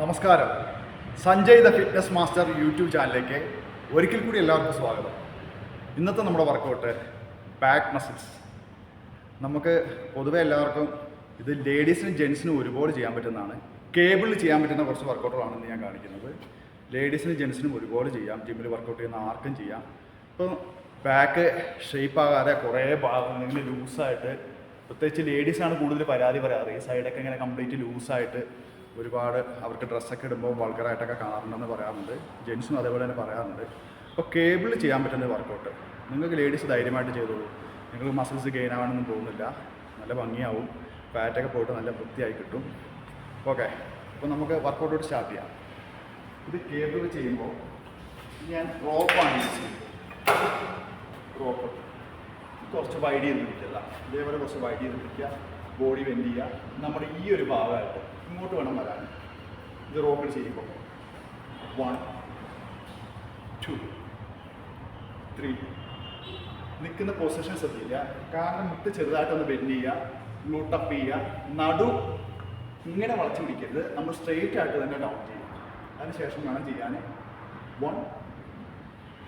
നമസ്കാരം. Sanjay the fitness master YouTube ചാനലിലേക്ക് ഒരിക്കൽ കൂടി എല്ലാവർക്കും സ്വാഗതം. ഇന്നത്തെ നമ്മുടെ വർക്കൗട്ട് ബാക്ക് മസിൽസ് നമുക്ക് പൊതുവെ എല്ലാവർക്കും ഇത് ലേഡീസിനും ജെൻസിനും ഒരുപോലെ ചെയ്യാൻ പറ്റുന്നതാണ്. കേബിളിൽ ചെയ്യാൻ പറ്റുന്ന കുറച്ച് വർക്കൗട്ടുകളാണ് ഞാൻ കാണിക്കുന്നത്. ലേഡീസിനും ജെൻസിനും ഒരുപോലെ ചെയ്യാം. ജിമ്മിൽ വർക്കൗട്ട് ചെയ്യുന്ന ആർക്കും ചെയ്യാം. ഇപ്പം ബാക്ക് ഷേപ്പ് ആകാതെ കുറേ ഭാഗങ്ങൾ ഇങ്ങനെ ലൂസായിട്ട് പ്രത്യേകിച്ച് ലേഡീസാണ് കൂടുതൽ പരാതി പറയാറ്. ഈ സൈഡൊക്കെ ഇങ്ങനെ കംപ്ലീറ്റ് ലൂസായിട്ട് ഒരുപാട് അവർക്ക് ഡ്രസ്സൊക്കെ ഇടുമ്പോൾ വൾഗറായിട്ടൊക്കെ കാണണമെന്ന് പറയാറുണ്ട്. ജെൻസും അതേപോലെ തന്നെ പറയാറുണ്ട്. അപ്പോൾ കേബിൾ ചെയ്യാൻ പറ്റുന്ന വർക്കൗട്ട് നിങ്ങൾക്ക് ലേഡീസ് ധൈര്യമായിട്ട് ചെയ്തോളൂ. നിങ്ങൾക്ക് മസിൽസ് ഗെയിൻ ആവാനൊന്നും തോന്നുന്നില്ല. നല്ല ഭംഗിയാവും. ഫാറ്റൊക്കെ പോയിട്ട് നല്ല വൃത്തിയായി കിട്ടും. ഓക്കെ അപ്പോൾ നമുക്ക് വർക്കൗട്ടോട്ട് സ്റ്റാർട്ട് ചെയ്യാം. ഇത് കേബിൾ ചെയ്യുമ്പോൾ ഞാൻ റോപ്പാണ് യൂസ് ചെയ്യുന്നത്. റോപ്പ് കുറച്ച് വൈഡ് ചെയ്ത് പിടിക്കുക. ഇതേപോലെ കുറച്ച് വൈഡ് ചെയ്ത് പിടിക്കുക. ബോഡി വെൻഡ് ചെയ്യുക. നമ്മുടെ ഈ ഒരു ഭാഗമായിട്ട് ഇങ്ങോട്ട് വേണം വരാൻ. ഇത് റോപ്പിൽ ചെയ്യുമ്പോൾ വൺ ടു ത്രീ നിൽക്കുന്ന പൊസിഷൻ ശ്രദ്ധിക്കുക. കാരണം മുട്ട് ചെറുതായിട്ടൊന്ന് ബെൻഡ് ചെയ്യുക ഗ്ലൂട്ടപ്പ് ചെയ്യുക. നടു ഇങ്ങനെ വളച്ചു പിടിക്കരുത്. നമ്മൾ സ്ട്രെയിറ്റ് ആയിട്ട് തന്നെ ഡൗൺ ചെയ്യുക അതിനുശേഷം വേണം ചെയ്യാൻ. One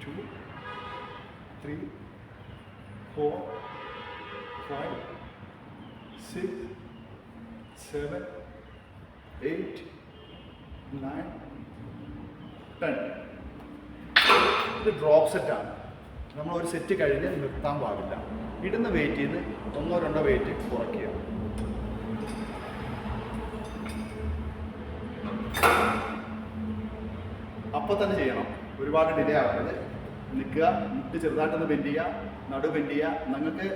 two three four five six seven eight nine, ten ഇത് ഡ്രോപ്പ് സെറ്റാണ് നമ്മൾ ഒരു സെറ്റ് കഴിഞ്ഞ് നിർത്താൻ പാടില്ല. ഇടുന്ന വെയിറ്റ് ചെയ്ത് ഒന്നോ രണ്ടോ വെയിറ്റ് കുറയ്ക്കുക. അപ്പോൾ തന്നെ ചെയ്യണം. ഒരുപാട് ഡിലേ ആവരുത്. നിൽക്കുക മുട്ട് ചെറുതായിട്ടൊന്ന് ബെൻഡ് ചെയ്യുക നടു ബെൻഡ് ചെയ്യുക. നിങ്ങൾക്ക്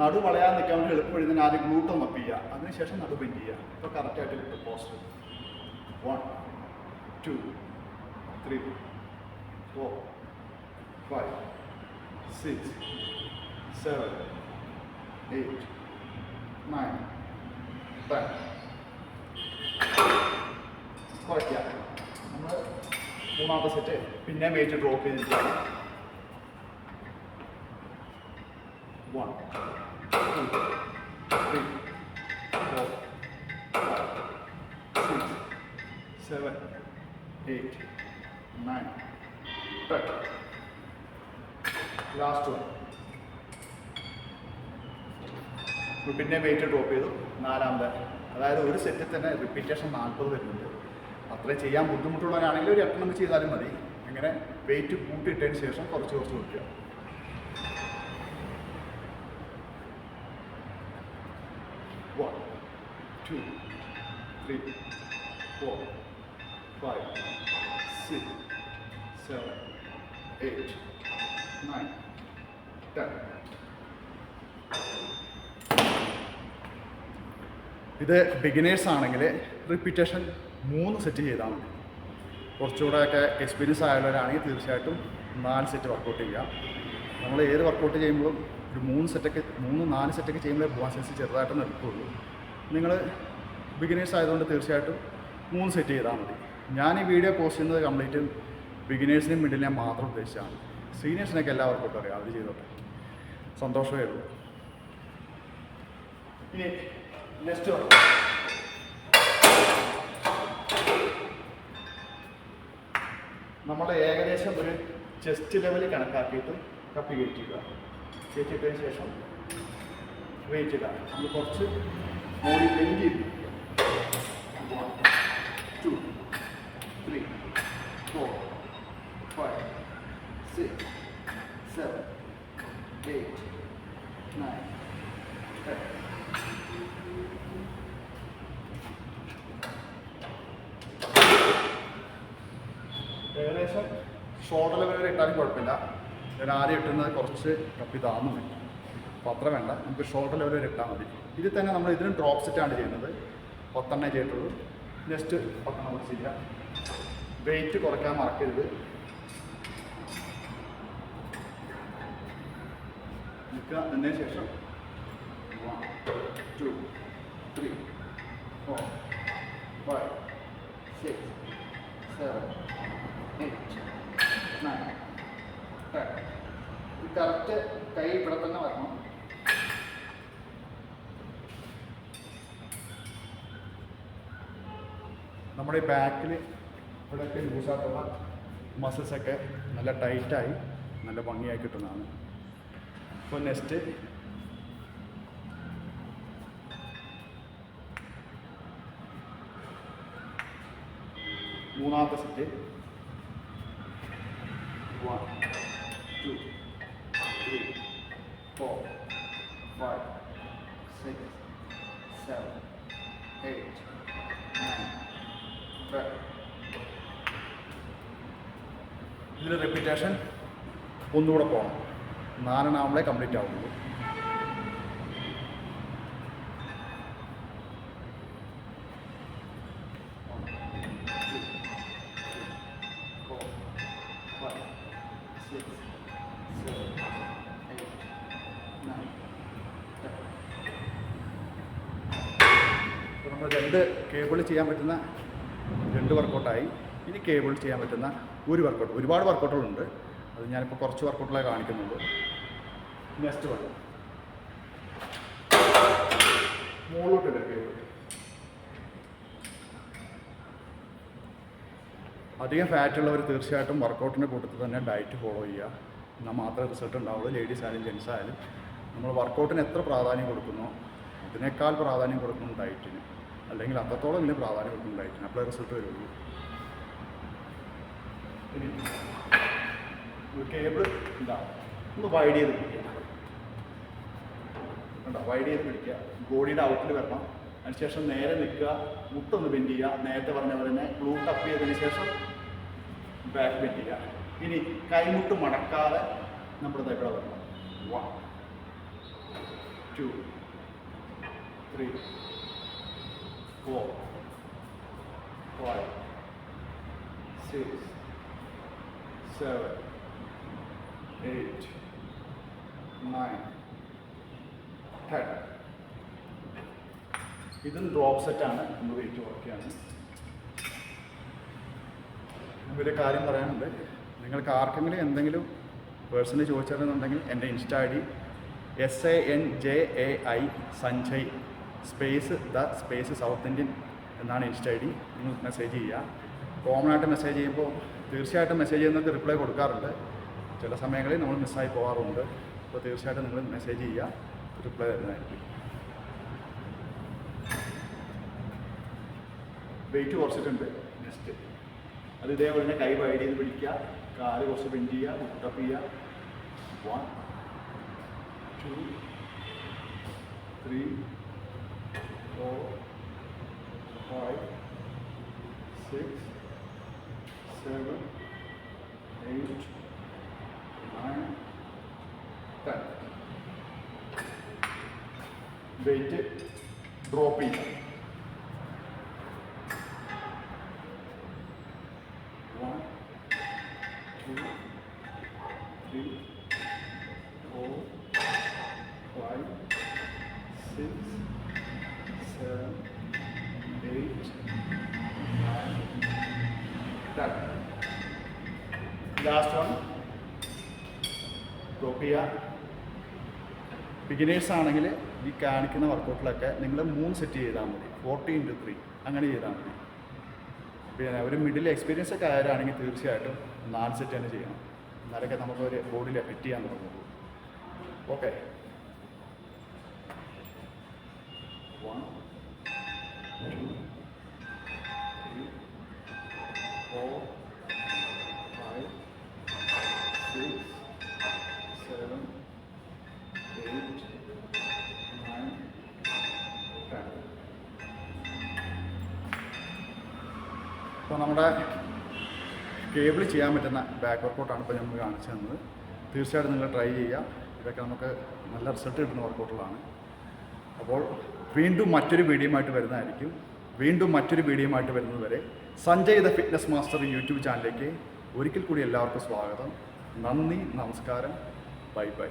നടു വളയാൻ നിൽക്കാൻ വേണ്ടി എളുപ്പം എഴുതുന്ന ആദ്യം ഗ്ലൂട്ടം അപ്പ് ചെയ്യുക. അതിനുശേഷം നടു ബെൻഡ് ചെയ്യുക. ഇപ്പോൾ കറക്റ്റായിട്ട് കിട്ടും posture one two three four five six seven eight nine ten കുറയ്ക്കുക നമ്മൾ മൂന്നാമത്തെ സെറ്റ് പിന്നെ വെയിറ്റ് ഡ്രോപ്പ് ചെയ്തിട്ടാണ് seven eight nine ten last one പിന്നെ വെയിറ്റ് ഡ്രോപ്പ് ചെയ്തു. നാലാമത്തെ. അതായത് ഒരു സെറ്റിൽ തന്നെ റിപ്പീറ്റേഷൻ നാൽപ്പത് വരുന്നുണ്ട്. അത്രയും ചെയ്യാൻ ബുദ്ധിമുട്ടുള്ളവരാണെങ്കിൽ ഒരു എട്ടെണ്ണം ചെയ്താലും മതി. അങ്ങനെ വെയിറ്റ് കൂട്ടിയിട്ടതിന് ശേഷം കുറച്ച് കുറച്ച് കൊടുക്കുക one two three four five six seven, eight, nine, ten. ഇത് ബിഗിനേഴ്സ് ആണെങ്കിൽ റിപ്പീറ്റേഷൻ മൂന്ന് സെറ്റ് ചെയ്താൽ മതി. കുറച്ചുകൂടെ ഒക്കെ എക്സ്പീരിയൻസ് ആയുള്ളവരാണെങ്കിൽ തീർച്ചയായിട്ടും നാല് സെറ്റ് വർക്കൗട്ട് ചെയ്യാം നമ്മൾ ഏത് വർക്കൗട്ട് ചെയ്യുമ്പോഴും ഒരു മൂന്ന് സെറ്റൊക്കെ മൂന്ന് നാല് സെറ്റൊക്കെ ചെയ്യുമ്പോഴേ മസിൽസ് ചെറുതായിട്ടൊന്നും എടുക്കുകയുള്ളൂ നിങ്ങൾ ബിഗിനേഴ്സ് ആയതുകൊണ്ട് തീർച്ചയായിട്ടും മൂന്ന് സെറ്റ് ചെയ്താൽ മതി. ഞാൻ ഈ വീഡിയോ പോസ്റ്റ് ചെയ്യുന്നത് കംപ്ലീറ്റ് ബിഗിനേഴ്സിനും മിഡിലിനെ മാത്രം ഉദ്ദേശിച്ചാണ്. സീനിയേഴ്സിനൊക്കെ എല്ലാവർക്കും ഇട്ട് അറിയാം. അവർ ചെയ്തോട്ടെ. സന്തോഷമേ ഉള്ളൂ. ഇനി നെക്സ്റ്റ് നമ്മൾ ഏകദേശം ഒരു ചെസ്റ്റ് ലെവലിൽ കണക്കാക്കിയിട്ട് കപ്പി കയറ്റി ഇടുക. കയറ്റിയിട്ടതിന് ശേഷം വെയിറ്റ് ഇടുക. നമ്മൾ കുറച്ച് ബോഡി ബെൻഡ് ചെയ്ത്. Two three four, five, six, seven, eight, nine, ten. ഏകദേശം ഷോൾഡർ ലെവൽ വരെ ഇട്ടാലും കുഴപ്പമില്ല. ഞാൻ ആദ്യം ഇട്ടുന്നത് കുറച്ച് കപ്പി താന്നു അപ്പോൾ വേണ്ട. നമുക്ക് ഷോൾഡർ ലെവൽ വരെ ഇട്ടാൽ മതി. ഇതിൽ തന്നെ നമ്മൾ ഇതിനും ഡ്രോപ്പ് സെറ്റാണ് ചെയ്യുന്നത്. പത്തെണ്ണേ ചെയ്തിട്ടുള്ളൂ. നെക്സ്റ്റ് പത്തെണ്ണം ചെയ്യാം. വെയിറ്റ് കുറയ്ക്കാൻ മറക്കരുത്. നിൽക്കുക. അതിന് ശേഷം. One two three four five six seven eight nine ten ഇത് കറക്റ്റ് കൈ ഇവിടെ തന്നെ വരണം. നമ്മുടെ ബാക്കിൽ ഇവിടെയൊക്കെ ലൂസായിട്ടുള്ള മസിൽസൊക്കെ നല്ല ടൈറ്റായി നല്ല ഭംഗിയായി കിട്ടുന്നതാണ്. ഇപ്പോൾ നെക്സ്റ്റ് മൂന്നാമത്തെ set one two three four five six seven eight nine ten ഇതിൽ റെപ്പിറ്റേഷൻ ഒന്നുകൂടെ പോകണം നാലെണ്ണാവുമ്പോഴേ കംപ്ലീറ്റ് ആവുള്ളൂ. നമ്മൾ രണ്ട് കേബിൾ ചെയ്യാൻ പറ്റുന്ന രണ്ട് വർക്കൗട്ടായി ഇനി കേബിൾ ചെയ്യാൻ പറ്റുന്ന ഒരു വർക്കൗട്ട് ഒരുപാട് വർക്കൗട്ടുകളുണ്ട് അത് ഞാനിപ്പോൾ കുറച്ച് വർക്കൗട്ടുകളെ കാണിക്കുന്നുണ്ട്. നെക്സ്റ്റ് വൺ മുകളിലോട്ട് അധികം ഫാറ്റുള്ളവർ തീർച്ചയായിട്ടും വർക്കൗട്ടിന്റെ കൂട്ടത്തിൽ തന്നെ ഡയറ്റ് ഫോളോ ചെയ്യുക. എന്നാൽ മാത്രമേ റിസൾട്ട് ഉണ്ടാവുള്ളൂ. ലേഡീസ് ആയാലും ജെൻസ് ആയാലും. നമ്മൾ വർക്കൗട്ടിന് എത്ര പ്രാധാന്യം കൊടുക്കുന്നോ? അതിനേക്കാൾ പ്രാധാന്യം കൊടുക്കുന്നു ഡയറ്റിന് അല്ലെങ്കിൽ അത്രത്തോളം ഇതിന് പ്രാധാന്യം കൊടുക്കുന്നു ഡയറ്റിന് അപ്പോഴേ റിസൾട്ട് വരുള്ളൂ. ഒരു കേബിൾ ഉണ്ടാവും ഒന്ന് വൈഡ് ചെയ്ത് പിടിക്കുക. കണ്ടോ? വൈഡ് ചെയ്ത് പിടിക്കുക. ബോഡിയുടെ ഔട്ടിൽ വരണം. അതിനുശേഷം നേരെ നിൽക്കുക. മുട്ടൊന്ന് ബെൻഡ് ചെയ്യുക. നേരത്തെ പറഞ്ഞ പോലെ തന്നെ ക്ലൂ ടപ്പ് ചെയ്തതിന് ശേഷം ബാക്ക് ബെൻഡ് ചെയ്യുക. ഇനി കൈമുട്ട് മടക്കാതെ നമ്മുടെ ഇവിടെ വരണം. One two three four five six seven eight, nine, ten. ഇതും ഡ്രോപ്പ് സെറ്റാണ് നമ്മൾ വെയിറ്റ് വർക്കാണ് ഒരു കാര്യം പറയാനുണ്ട്. നിങ്ങൾക്ക് ആർക്കെങ്കിലും എന്തെങ്കിലും പേഴ്സണലി ചോദിച്ചിരുന്നുണ്ടെങ്കിൽ എന്റെ insta ID S A N J A I Sanjay space the space south Indian എന്നാണ് ഇൻസ്റ്റാ ഐ ഡി. നിങ്ങൾ മെസ്സേജ് ചെയ്യുക. കോമൺ ആയിട്ട് മെസ്സേജ് ചെയ്യുമ്പോൾ തീർച്ചയായിട്ടും മെസ്സേജ് ചെയ്യുന്നവർക്ക് റിപ്ലൈ കൊടുക്കാറുണ്ട്. ചില സമയങ്ങളിൽ നമ്മൾ മിസ്സായി പോകാറുണ്ട് അപ്പോൾ തീർച്ചയായിട്ടും നിങ്ങൾ മെസ്സേജ് ചെയ്യുക. റിപ്ലൈ തരുന്നതായിരിക്കും. വെയിറ്റ് കുറച്ചിട്ടുണ്ട്. നെക്സ്റ്റ് അത് ഇതേപോലെ തന്നെ കൈ വൈഡ് ചെയ്ത് പിടിക്കുക. കാൽ കുറച്ച് ബെൻഡ് ചെയ്യുക. മുട്ടപ്പ് ചെയ്യുക one two three four five six seven eight nine ten weight drop ചെയ്യുക Last one. ഡ്രോപ്പ് ചെയ്യുക ബിഗിനേഴ്സ് ആണെങ്കിൽ ഈ കാണിക്കുന്ന വർക്കൗട്ടിലൊക്കെ നിങ്ങൾ മൂന്ന് സെറ്റ് ചെയ്താൽ മതി. ഫോർട്ടി ഇന്റു ത്രീ അങ്ങനെ ചെയ്താൽ മതി. പിന്നെ ഒരു മിഡിൽ എക്സ്പീരിയൻസ് ഒക്കെ ആയാലാണെങ്കിൽ തീർച്ചയായിട്ടും നാല് സെറ്റ് തന്നെ ചെയ്യണം. എന്നാലൊക്കെ നമുക്ക് ഒരു ബോഡിയിൽ എഫക്റ്റ് ചെയ്യാൻ തുടങ്ങുള്ളൂ. Okay one six seven eight nine ten അപ്പോൾ നമ്മുടെ കേബിൾ ചെയ്യാൻ പറ്റുന്ന ബാക്ക് വർക്കൗട്ടാണ് ഇപ്പോൾ നമ്മൾ കാണിച്ചു തന്നത്. തീർച്ചയായിട്ടും നിങ്ങൾ ട്രൈ ചെയ്യുക. ഇതൊക്കെ നമുക്ക് നല്ല റിസൾട്ട് കിട്ടുന്ന വർക്കൗട്ടുകളാണ് അപ്പോൾ വീണ്ടും മറ്റൊരു വീഡിയോയുമായിട്ട് വരുന്നതായിരിക്കും. വീണ്ടും മറ്റൊരു വീഡിയോയുമായിട്ട് വരുന്നതുവരെ Sanjay the fitness master YouTube ചാനലിലേക്ക് ഒരിക്കൽ കൂടി എല്ലാവർക്കും സ്വാഗതം. നന്ദി നമസ്കാരം. Bye bye.